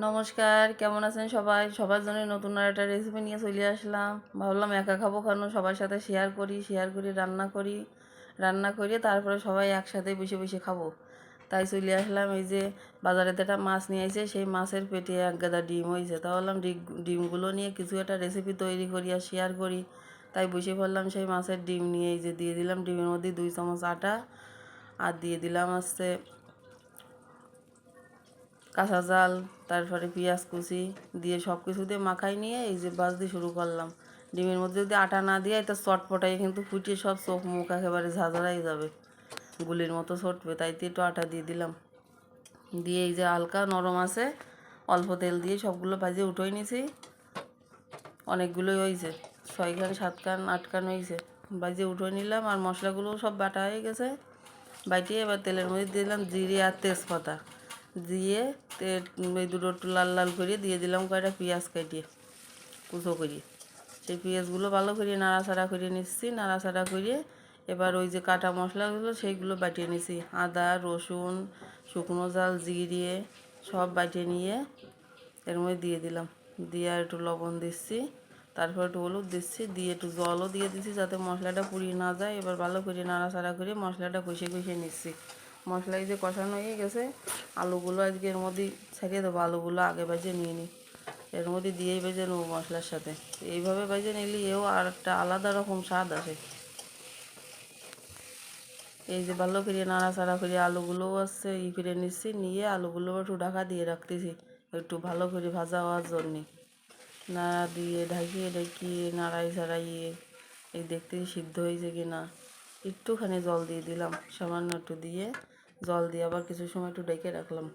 নমস্কার, কেমন আছেন সবাই? সবার জন্য নতুন আর একটা রেসিপি নিয়ে চলে আসলাম। ভাবলাম একা খাব কেন? সবার সাথে শেয়ার করি শেয়ার করি, রান্না করি। রান্না করে তারপরে সবাই একসাথে বসে বসে খাব। তাই চলে আসলাম এই যে বাজারেতে একটা মাছ নিয়ে এসে সেই মাছের পেটে এক গাদা ডিম হয়েছে তা বললাম ডিম- ডিমগুলো নিয়ে কিছু একটা রেসিপি তৈরি করি আর শেয়ার করি। তাই বসে পড়লাম সেই মাছের ডিম নিয়ে। এই যে দিয়ে দিলাম ডিমের মধ্যে দুই চামচ আটা আর দিয়ে দিলাম হচ্ছে কাঁচা জাল, তারপরে পেঁয়াজ কুচি দিয়ে সব কিছু দিয়ে মাখাই নিয়ে এই যে দিয়ে শুরু করলাম। ডিমের মধ্যে যদি আটা না দিয়ে এটা চটপটাই কিন্তু ফুটিয়ে সব চোখ মুখ একেবারে ঝাঁঝরাই যাবে। গুলির মতো ছটবে, তাই তো একটু আটা দিয়ে দিলাম। দিয়ে এই যে হালকা নরম আছে, অল্প তেল দিয়ে সবগুলো ভাজে উঠোই নিছি। অনেকগুলোই হয়েছে ছয় খান সাত খান আট খান হয়েছে ভাজে উঠোই নিলাম আর মশলাগুলো সব বাটা হয়ে গেছে। বাইটিয়ে এবার তেলের মধ্যে দিলাম জিরে আর তেজপাতা। দিয়ে তে- এই দুটো একটু লাল লাল করে দিয়ে দিলাম কয়টা? পেঁয়াজ কাটিয়ে কুচো করিয়ে সেই পেঁয়াজগুলো ভালো করে নাড়াচাড়া করে নিচ্ছি, নাড়াচাড়া করে এবার ওই যে কাটা মশলাগুলো সেইগুলো বাটিয়ে নিছি আদা, রসুন, শুকনো জাল জিরিয়ে সব বাটিয়ে নিয়ে এর মধ্যে দিয়ে দিলাম। দিয়ে আর একটু লবণ দিচ্ছি, তারপর একটু হলুদ দিচ্ছি, দিয়ে একটু জলও দিয়ে দিচ্ছি যাতে মশলাটা পুড়িয়ে না যায়। এবার ভালো করে নাড়াচাড়া করে মশলাটা কষে কষে নিচ্ছি। মশলা এই যে কষানো হয়ে গেছে, আলুগুলো আজকে এর মধ্যে ছেড়ে দেবো। আলুগুলো আগে বাজে নিয়ে নিই এর মধ্যে দিয়েই ভেজে নেব মশলার সাথে। এইভাবে ভেজে নিলে এও আর একটা আলাদা রকম স্বাদ আসে। এই যে ভালো করে নাড়াচাড়া করে আলুগুলোও আসছে ই করে নিচ্ছি, নিয়ে আলুগুলো একটু ঢাকা দিয়ে রাখতেছি, একটু ভালো করে ভাজা হওয়ার জন্যে। নাড়া দিয়ে ঢাকিয়ে ঢাকিয়ে, নাড়াই ছাড়াইয়ে, এই দেখতেছি সিদ্ধ হয়েছে কি না একটুখানি জল দিয়ে দিলাম, সামান্য একটু দিয়ে। জল দিয়ে আবার কিছু সময় একটু ডেকে রাখলাম।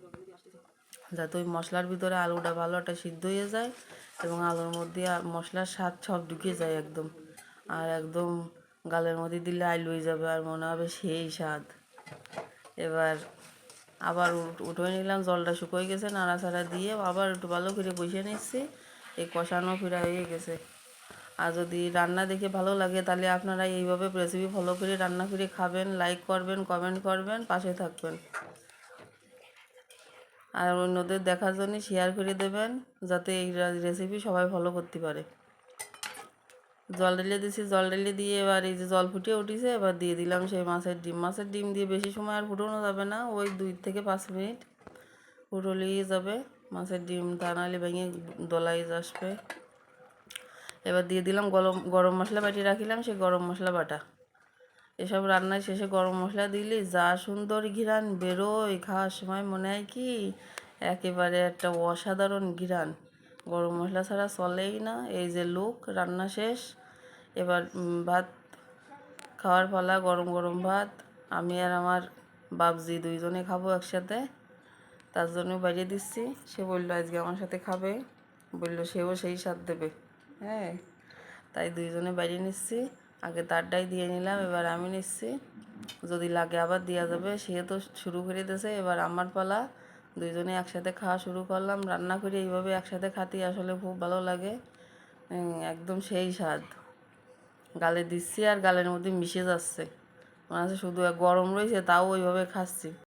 যাতে ওই মশলার ভিতরে আলুটা ভালো একটা সিদ্ধ হয়ে যায় এবং আলুর মধ্যে মশলার স্বাদ সব ঢুকে যায় একদম। আর একদম গালের মধ্যে দিলে আইল হয়ে যাবে আর মনে হবে সেই স্বাদ। এবার আবার উঠ- উঠে নিলাম, জলটা শুকিয়ে গেছে, নাড়াচাড়া দিয়ে আবার একটু ভালো করে বসে নিচ্ছি। এই কষানো ফিরা হয়ে গেছে। আর যদি রান্না দেখে ভালো লাগে, তাহলে আপনারা এইভাবে রেসিপি ফলো করে রান্না করে খাবেন লাইক করবেন কমেন্ট করবেন, পাশে থাকবেন। আর অন্যদের দেখার জন্য শেয়ার করে দেবেন, যাতে এই রেসিপি সবাই ফলো করতে পারে। জল ঢেলে দিছি জল ঢেলে দিয়ে এবার এই যে জল ফুটিয়ে উঠেছে, এবার দিয়ে দিলাম সেই মাছের ডিম। মাছের ডিম দিয়ে বেশি সময় আর ফুটানো যাবে না, ওই দুই থেকে পাঁচ মিনিট ফুটলেই যাবে। মাছের ডিম তা নাহলে ভেঙে দলাই আসবে। এবার দিয়ে দিলাম গরম গরম মশলা বাটিয়ে রাখিলাম, সেই গরম মশলা বাটা। এসব রান্নার শেষে গরম মশলা দিলে, যা সুন্দর ঘিরান, বেরোয়, খাওয়ার সময় মনে হয় কি, একেবারে একটা অসাধারণ ঘিরান। গরম মশলা ছাড়া চলেই না, এই যে লুক, রান্না শেষ। এবার ভাত খাওয়ার পালা, গরম গরম ভাত। আমি আর আমার বাবজি দুইজনে খাব একসাথে। তার জন্য বাড়িয়ে দিচ্ছি। সে বলল, আজকে আমার সাথে খাবে। বলল, সেও সেই স্বাদ দেবে। হ্যাঁ তাই দুইজনে বাড়িয়ে নিচ্ছি। আগে তারটাই দিয়ে নিলাম, এবার আমি নিচ্ছি। যদি লাগে আবার দেওয়া যাবে সে তো শুরু করে দিয়েছে। এবার আমার পালা, দুইজনে একসাথে খাওয়া শুরু করলাম। রান্না করে এইভাবে একসাথে খাতি আসলে খুব ভালো লাগে। একদম সেই স্বাদ। গালে দিচ্ছি আর গালের মধ্যে মিশে যাচ্ছে। মনে শুধু গরম রয়েছে, তাও ওইভাবে খাচ্ছি।